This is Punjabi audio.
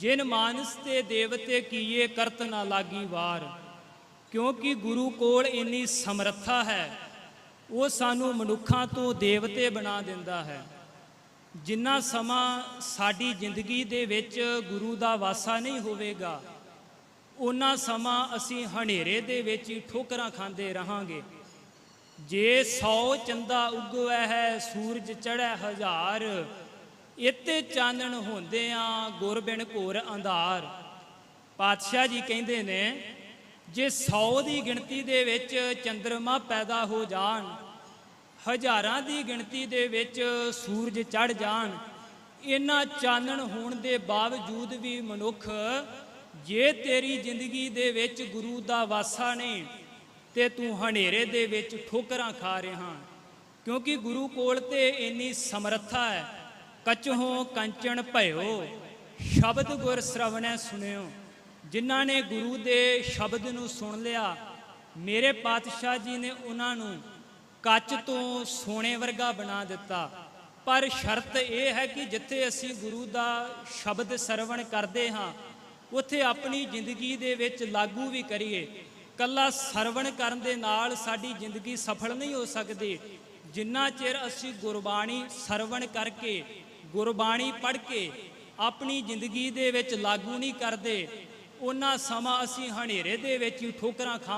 ਜਿਨ ਮਾਨਸ ਤੇ ਦੇਵਤੇ ਕੀਏ ਕਰਤ ਨਾ ਲਾਗੀ ਵਾਰ, ਕਿਉਂਕਿ ਗੁਰੂ ਕੋਲ ਇੰਨੀ ਸਮਰੱਥਾ ਹੈ, ਉਹ ਸਾਨੂੰ ਮਨੁੱਖਾਂ ਤੋਂ ਦੇਵਤੇ ਬਣਾ ਦਿੰਦਾ ਹੈ। ਜਿੰਨਾ ਸਮਾਂ ਸਾਡੀ ਜ਼ਿੰਦਗੀ ਦੇ ਵਿੱਚ ਗੁਰੂ ਦਾ ਵਾਸਾ ਨਹੀਂ ਹੋਵੇਗਾ ਉਹਨਾਂ ਸਮਾਂ ਅਸੀਂ ਹਨੇਰੇ ਦੇ ਵਿੱਚ ਹੀ ਠੋਕਰਾਂ ਖਾਂਦੇ ਰਹਾਂਗੇ। ਜੇ 100 ਚੰਦਾ ਉਗਵੈ ਹੈ, ਸੂਰਜ ਚੜ੍ਹੈ ਹਜ਼ਾਰ ਇੱਤੇ ਚਾਨਣ ਹੁੰਦਿਆਂ ਗੁਰ ਬਿਨ ਘੋਰ ਅੰਧਾਰ। ਪਾਤਸ਼ਾਹ ਜੀ ਕਹਿੰਦੇ ਨੇ, ਜੇ 100 ਦੀ ਗਿਣਤੀ ਦੇ ਵਿੱਚ ਚੰ드ਰਮਾ ਪੈਦਾ ਹੋ ਜਾਣ, ਹਜ਼ਾਰਾਂ ਦੀ ਗਿਣਤੀ ਦੇ ਵਿੱਚ ਸੂਰਜ ਚੜ ਜਾਣ, ਇਹਨਾਂ ਚਾਨਣ ਹੋਣ ਦੇ ਬਾਵਜੂਦ ਵੀ ਮਨੁੱਖ, ਜੇ ਤੇਰੀ ਜ਼ਿੰਦਗੀ ਦੇ ਵਿੱਚ ਗੁਰੂ ਦਾ ਵਾਸਾ ਨਹੀਂ, ਤੇ ਤੂੰ ਹਨੇਰੇ ਦੇ ਵਿੱਚ ਠੋਕਰਾਂ ਖਾ ਰਿਹਾ ਕਿਉਂਕਿ ਗੁਰੂ ਕੋਲ ਤੇ ਇੰਨੀ ਸਮਰੱਥਾ ਹੈ। ਕਚਹੋਂ ਕੰਚਣ ਭਇਓ, ਸ਼ਬਦ ਗੁਰ ਸ਼ਰਵਣੈ ਸੁਣਿਓ ਜਿਨ੍ਹਾਂ ਨੇ ਗੁਰੂ ਦੇ ਸ਼ਬਦ ਨੂੰ ਸੁਣ ਲਿਆ, ਮੇਰੇ ਪਾਤਸ਼ਾਹ ਜੀ ਨੇ ਉਹਨਾਂ ਨੂੰ ਕੱਚ ਤੋਂ ਸੋਨੇ ਵਰਗਾ ਬਣਾ ਦਿੱਤਾ। ਪਰ ਸ਼ਰਤ ਇਹ ਹੈ ਕਿ ਜਿੱਥੇ ਅਸੀਂ ਗੁਰੂ ਦਾ ਸ਼ਬਦ ਸਰਵਣ ਕਰਦੇ ਹਾਂ, ਉੱਥੇ ਆਪਣੀ ਜ਼ਿੰਦਗੀ ਦੇ ਵਿੱਚ ਲਾਗੂ ਵੀ ਕਰੀਏ। ਕੱਲਾ ਸਰਵਣ ਕਰਨ ਦੇ ਨਾਲ ਸਾਡੀ ਜ਼ਿੰਦਗੀ ਸਫਲ ਨਹੀਂ ਹੋ ਸਕਦੀ। ਜਿੰਨਾ ਚਿਰ ਅਸੀਂ ਗੁਰਬਾਣੀ ਸਰਵਣ ਕਰਕੇ ਗੁਰਬਾਣੀ ਪੜ੍ਹ ਕੇ ਆਪਣੀ ਜ਼ਿੰਦਗੀ ਦੇ ਵਿੱਚ ਲਾਗੂ ਨਹੀਂ ਕਰਦੇ, ਉਹਨਾਂ ਸਮਾਂ ਅਸੀਂ ਹਨੇਰੇ ਦੇ ਵਿੱਚ ਹੀ ਠੋਕਰਾਂ ਖਾ